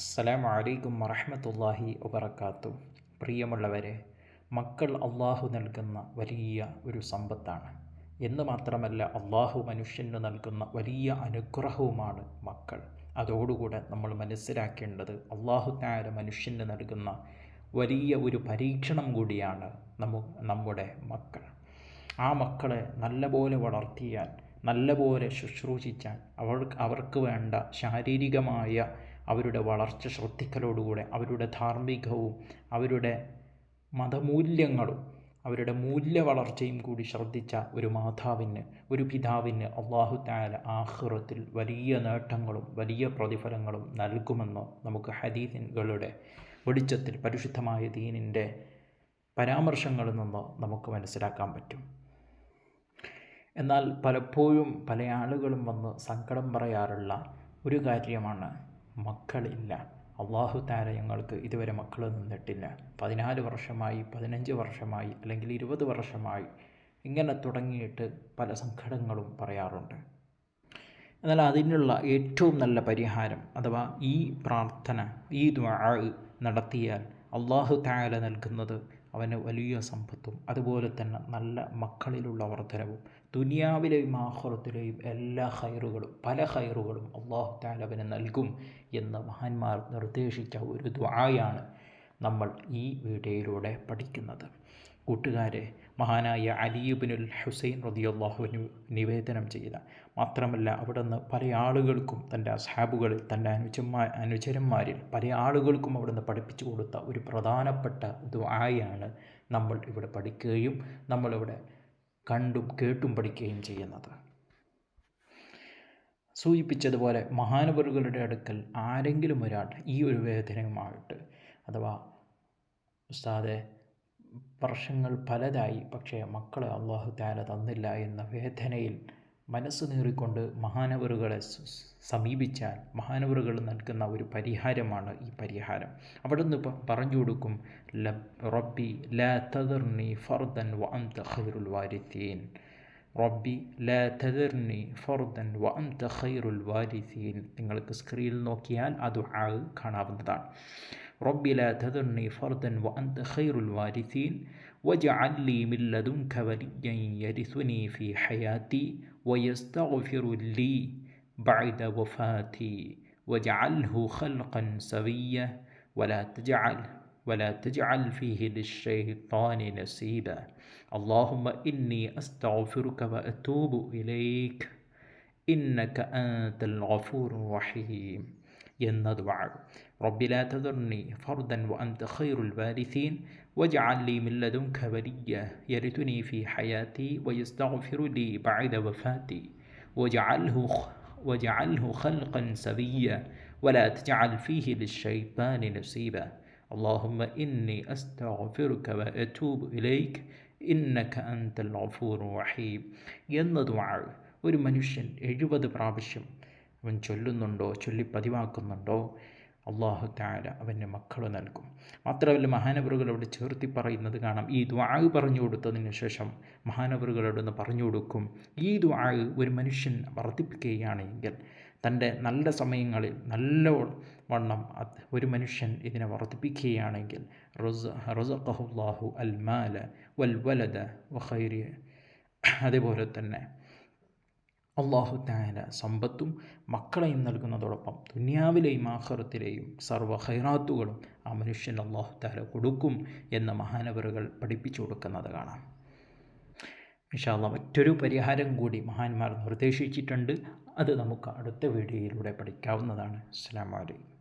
അസ്സലാമു അലൈക്കും വറഹമത്തല്ലാഹി വബർക്കാത്തു പ്രിയമുള്ളവരെ മക്കൾ അള്ളാഹു നൽകുന്ന വലിയ ഒരു സമ്പത്താണ്. എന്ന് മാത്രമല്ല അള്ളാഹു മനുഷ്യന് നൽകുന്ന വലിയ അനുഗ്രഹവുമാണ് മക്കൾ. അതോടുകൂടെ നമ്മൾ മനസ്സിലാക്കേണ്ടത് അള്ളാഹു താര മനുഷ്യന് നൽകുന്ന വലിയ ഒരു പരീക്ഷണം കൂടിയാണ് നമ്മ നമ്മുടെ മക്കൾ. ആ മക്കളെ നല്ലപോലെ വളർത്തിയാൽ നല്ലപോലെ ശുശ്രൂഷിച്ചാൽ അവർക്ക് അവർക്ക് വേണ്ട ശാരീരികമായ അവരുടെ വളർച്ച ശ്രദ്ധിക്കലോടുകൂടെ അവരുടെ ധാർമ്മികവും അവരുടെ മതമൂല്യങ്ങളും അവരുടെ മൂല്യ വളർച്ചയും കൂടി ശ്രദ്ധിച്ച ഒരു മാതാവിന് ഒരു പിതാവിന് അള്ളാഹു താല ആഹ്റത്തിൽ വലിയ നേട്ടങ്ങളും വലിയ പ്രതിഫലങ്ങളും നൽകുമെന്ന് നമുക്ക് ഹദീസുകളുടെ വെളിച്ചത്തിൽ പരിശുദ്ധമായ ദീനിന്റെ പരാമർശങ്ങളിൽ നിന്ന് നമുക്ക് മനസ്സിലാക്കാൻ പറ്റും. എന്നാൽ പലപ്പോഴും പല ആളുകളും വന്ന് സങ്കടം പറയാറുള്ള ഒരു കാര്യമാണ് മക്കളില്ല. അള്ളാഹു താര ഞങ്ങൾക്ക് ഇതുവരെ മക്കൾ നിന്നിട്ടില്ല പതിനാല് വർഷമായി പതിനഞ്ച് വർഷമായി അല്ലെങ്കിൽ ഇരുപത് വർഷമായി ഇങ്ങനെ തുടങ്ങിയിട്ട് പല സങ്കടങ്ങളും പറയാറുണ്ട്. എന്നാൽ അതിനുള്ള ഏറ്റവും നല്ല പരിഹാരം അഥവാ ഈ പ്രാർത്ഥന ഈ ദ്വാ നടത്തിയാൽ അള്ളാഹു താര നൽകുന്നത് അവന് വലിയ സമ്പത്തും അതുപോലെ തന്നെ നല്ല മക്കളിലുള്ള വർധനവും ദുനിയാവിലെയും ആഹുറത്തിലെയും എല്ലാ ഹൈറുകളും പല ഹൈറുകളും അള്ളാഹു താലവന് നൽകും എന്ന് മഹാന്മാർ നിർദ്ദേശിച്ച ഒരു ദ്വായാണ് നമ്മൾ ഈ വീഡിയോയിലൂടെ പഠിക്കുന്നത്. കൂട്ടുകാരെ മഹാനായ അലിയുബിനുൽ ഹുസൈൻ റതിയല്ലാഹുവിന് നിവേദനം ചെയ്ത. മാത്രമല്ല അവിടുന്ന് പല ആളുകൾക്കും തന്റെ അസാബുകളിൽ തന്റെ അനുജന്മാ അനുചരന്മാരിൽ പല ആളുകൾക്കും അവിടുന്ന് പഠിപ്പിച്ചു കൊടുത്ത ഒരു പ്രധാനപ്പെട്ട ദ്വായാണ് നമ്മൾ ഇവിടെ പഠിക്കുകയും നമ്മളിവിടെ കണ്ടും കേട്ടും പഠിക്കുകയും ചെയ്യുന്നത്. സൂചിപ്പിച്ചതുപോലെ മഹാനവറുകളുടെ അടുക്കൽ ആരെങ്കിലും ഒരാൾ ഈ ഒരു വേദനയുമായിട്ട് അഥവാ ഉസ്താദെ വർഷങ്ങൾ പലതായി പക്ഷേ മക്കളെ അള്ളാഹു താല തന്നില്ല എന്ന വേദനയിൽ മനസ്സ് നീറിക്കൊണ്ട് മഹാനവറുകളെ സമീപിച്ചാൽ മഹാനവറുകൾ നൽകുന്ന ഒരു പരിഹാരമാണ് ഈ പരിഹാരം. അവിടെ നിന്ന് പറഞ്ഞു കൊടുക്കും റബ്ബി ലാ തദർനി ഫർദൻ വ അന്ത ഖൈറുൽ വാരിത്തീൻ റബ്ബി ലാ തദർനി ഫർദൻ വ അന്ത ഖൈറുൽ വാരിത്തീൻ നിങ്ങൾക്ക് സ്ക്രീനിൽ നോക്കിയാൽ അത് ആ കാണാവുന്നതാണ്. رب لا تذرني فردا وأنت خير الوارثين واجعل لي من لدنك وليا يرثني في حياتي ويستغفر لي بعد وفاتي واجعله خلقا سويا ولا تجعل ولا تجعل فيه للشيطان نسيبا اللهم إني أستغفرك وأتوب إليك إنك أنت الغفور الرحيم. എന്നത് വാഴ് رب لا تذرني فردا وأنت خير الوارثين واجعل لي من لدنك وليا يرثني في حياتي ويستغفر لي بعد وفاتي واجعله واجعله خلقا سويا ولا تجعل فيه للشيطان نصيبا اللهم إني أستغفرك وأتوب إليك إنك أنت الغفور الرحيم എന്നത് വാഴ് ഒരു മനുഷ്യൻ എഴുപത് പ്രാവശ്യം അവൻ ചൊല്ലുന്നുണ്ടോ ചൊല്ലി പതിവാക്കുന്നുണ്ടോ? അള്ളാഹു താര അവന്റെ മക്കൾ നൽകും. മാത്രമല്ല മഹാനവറുകൾ അവിടെ ചേർത്തി പറയുന്നത് കാണാം. ഈ ദ്വാഗ് പറഞ്ഞു കൊടുത്തതിന് ശേഷം മഹാനവറുകളോടൊന്ന് പറഞ്ഞു കൊടുക്കും. ഈ ദ്വാഗ് ഒരു മനുഷ്യൻ വർദ്ധിപ്പിക്കുകയാണെങ്കിൽ തന്റെ നല്ല സമയങ്ങളിൽ നല്ല വണ്ണം ഒരു മനുഷ്യൻ ഇതിനെ വർദ്ധിപ്പിക്കുകയാണെങ്കിൽ റൊസ റൊസഖഹുല്ലാഹു അൽ മാല വൽ വലദ വഖൈരി അതേപോലെ തന്നെ അള്ളാഹു താല സമ്പത്തും മക്കളെയും നൽകുന്നതോടൊപ്പം ദുനിയാവിലെയും ആഹ്റത്തിലെയും സർവ ഹൈറാത്തുകളും ആ മനുഷ്യൻ അള്ളാഹു താല കൊടുക്കും എന്ന മഹാനവറുകൾ പഠിപ്പിച്ചു കൊടുക്കുന്നത് കാണാം. വിശാല മറ്റൊരു പരിഹാരം കൂടി മഹാന്മാർ നിർദ്ദേശിച്ചിട്ടുണ്ട്. അത് നമുക്ക് അടുത്ത വീഡിയോയിലൂടെ പഠിക്കാവുന്നതാണ്. അസ്സാം വലൈക്കും